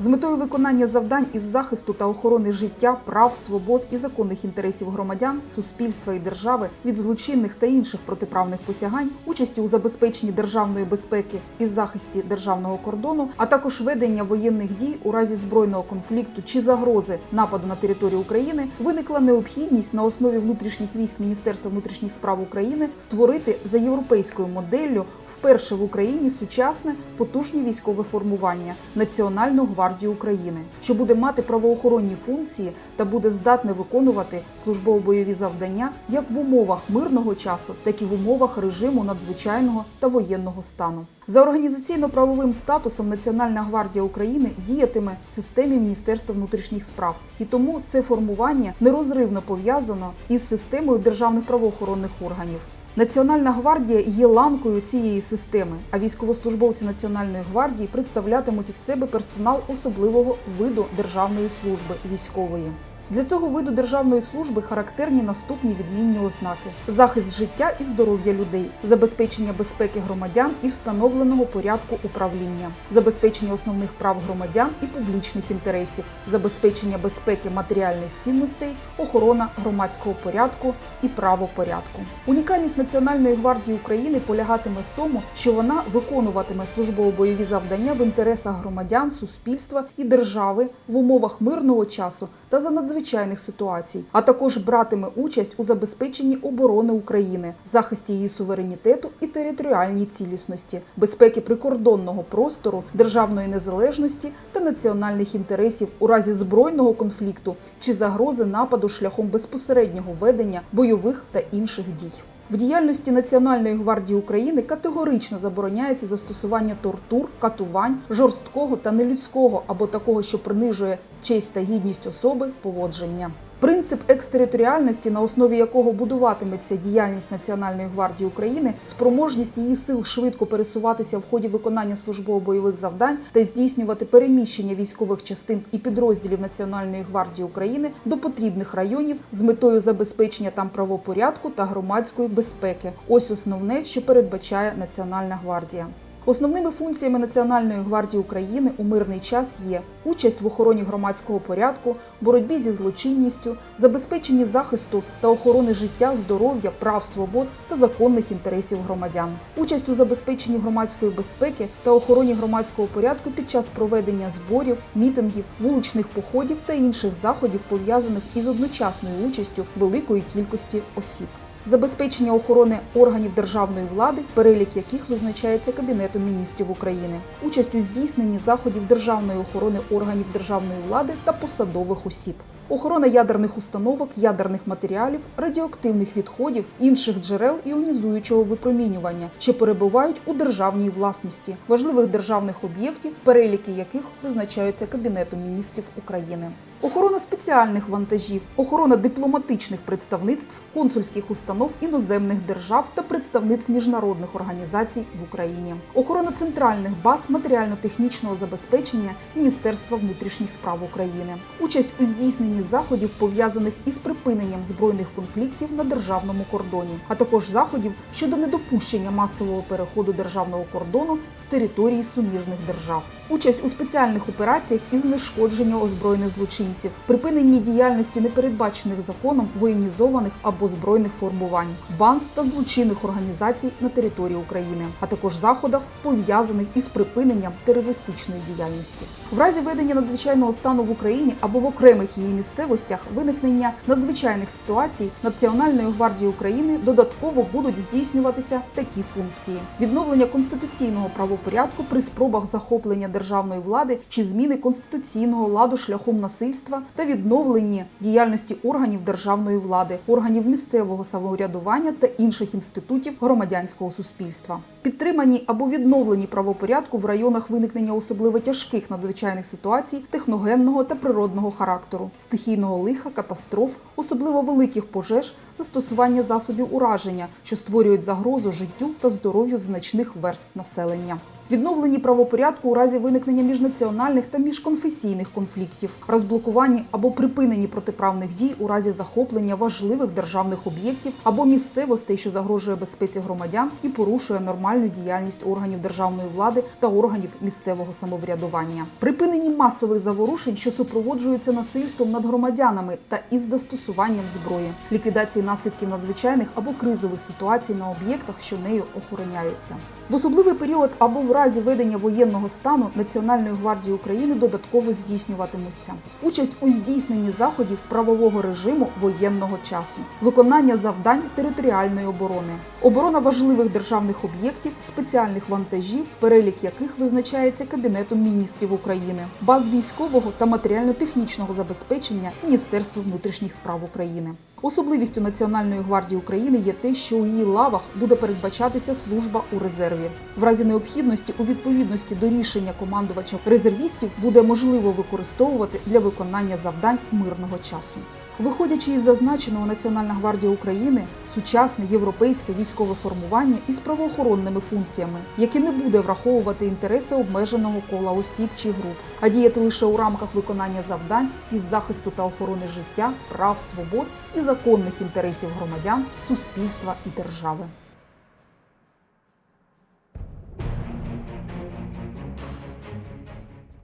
З метою виконання завдань із захисту та охорони життя, прав, свобод і законних інтересів громадян, суспільства і держави від злочинних та інших протиправних посягань, участі у забезпеченні державної безпеки і захисті державного кордону, а також ведення воєнних дій у разі збройного конфлікту чи загрози нападу на територію України, виникла необхідність на основі внутрішніх військ Міністерства внутрішніх справ України створити за європейською моделлю вперше в Україні сучасне потужне військове формування Національну гвардію України, що буде мати правоохоронні функції та буде здатне виконувати службово-бойові завдання як в умовах мирного часу, так і в умовах режиму надзвичайного та воєнного стану. За організаційно-правовим статусом Національна гвардія України діятиме в системі Міністерства внутрішніх справ, і тому це формування нерозривно пов'язано із системою державних правоохоронних органів. Національна гвардія є ланкою цієї системи, а військовослужбовці Національної гвардії представлятимуть із себе персонал особливого виду державної служби військової. Для цього виду державної служби характерні наступні відмінні ознаки: захист життя і здоров'я людей, забезпечення безпеки громадян і встановленого порядку управління, забезпечення основних прав громадян і публічних інтересів, забезпечення безпеки матеріальних цінностей, охорона громадського порядку і правопорядку. Унікальність Національної гвардії України полягатиме в тому, що вона виконуватиме службово-бойові завдання в інтересах громадян, суспільства і держави в умовах мирного часу та за надзвичайних ситуацій, а також братиме участь у забезпеченні оборони України, захисті її суверенітету і територіальній цілісності, безпеки прикордонного простору, державної незалежності та національних інтересів у разі збройного конфлікту чи загрози нападу шляхом безпосереднього ведення бойових та інших дій. В діяльності Національної гвардії України категорично забороняється застосування тортур, катувань, жорсткого та нелюдського або такого, що принижує честь та гідність особи поводження. Принцип екстериторіальності, на основі якого будуватиметься діяльність Національної гвардії України, спроможність її сил швидко пересуватися в ході виконання службово-бойових завдань та здійснювати переміщення військових частин і підрозділів Національної гвардії України до потрібних районів з метою забезпечення там правопорядку та громадської безпеки. Ось основне, що передбачає Національна гвардія. Основними функціями Національної гвардії України у мирний час є участь в охороні громадського порядку, боротьбі зі злочинністю, забезпеченні захисту та охорони життя, здоров'я, прав, свобод та законних інтересів громадян, участь у забезпеченні громадської безпеки та охороні громадського порядку під час проведення зборів, мітингів, вуличних походів та інших заходів, пов'язаних із одночасною участю великої кількості осіб забезпечення охорони органів державної влади, перелік яких визначається Кабінетом міністрів України, участь у здійсненні заходів державної охорони органів державної влади та посадових осіб. Охорона ядерних установок, ядерних матеріалів, радіоактивних відходів, інших джерел іонізуючого випромінювання, що перебувають у державній власності, важливих державних об'єктів, переліки яких визначаються Кабінетом міністрів України. Охорона спеціальних вантажів, охорона дипломатичних представництв, консульських установ іноземних держав та представництв міжнародних організацій в Україні, охорона центральних баз матеріально-технічного забезпечення Міністерства внутрішніх справ України, участь у здійсненні заходів пов'язаних із припиненням збройних конфліктів на державному кордоні, а також заходів щодо недопущення масового переходу державного кордону з території суміжних держав, участь у спеціальних операціях із знешкодження озброєних злочинців, припиненні діяльності непередбачених законом воєнізованих або збройних формувань, банд та злочинних організацій на території України, а також заходах пов'язаних із припиненням терористичної діяльності. В разі ведення надзвичайного стану в Україні або в окремих її місцевостях виникнення надзвичайних ситуацій Національної гвардії України додатково будуть здійснюватися такі функції: відновлення конституційного правопорядку при спробах захоплення державної влади чи зміни конституційного ладу шляхом насильства та відновлення діяльності органів державної влади, органів місцевого самоврядування та інших інститутів громадянського суспільства. Підтримані або відновлені правопорядку в районах виникнення особливо тяжких надзвичайних ситуацій техногенного та природного характеру, стихійного лиха, катастроф, особливо великих пожеж, застосування засобів ураження, що створюють загрозу життю та здоров'ю значних верств населення. Відновленні правопорядку у разі виникнення міжнаціональних та міжконфесійних конфліктів, розблокуванні або припиненні протиправних дій у разі захоплення важливих державних об'єктів або місцевостей, що загрожує безпеці громадян і порушує нормальну діяльність органів державної влади та органів місцевого самоврядування, припиненні масових заворушень, що супроводжуються насильством над громадянами та із застосуванням зброї, ліквідації наслідків надзвичайних або кризових ситуацій на об'єктах, що нею охороняються. В особливий період або в разі ведення воєнного стану Національної гвардії України додатково здійснюватимуться. Участь у здійсненні заходів правового режиму воєнного часу, виконання завдань територіальної оборони, оборона важливих державних об'єктів, спеціальних вантажів, перелік яких визначається Кабінетом міністрів України, баз військового та матеріально-технічного забезпечення Міністерства внутрішніх справ України. Особливістю Національної гвардії України є те, що у її лавах буде передбачатися служба у резерві. В разі необхідності у відповідності до рішення командувача резервістів буде можливо використовувати для виконання завдань мирного часу. Виходячи із зазначеного, Національна гвардія України сучасне європейське військове формування із правоохоронними функціями, яке не буде враховувати інтереси обмеженого кола осіб чи груп, а діяти лише у рамках виконання завдань із захисту та охорони життя, прав, свобод і законних інтересів громадян, суспільства і держави.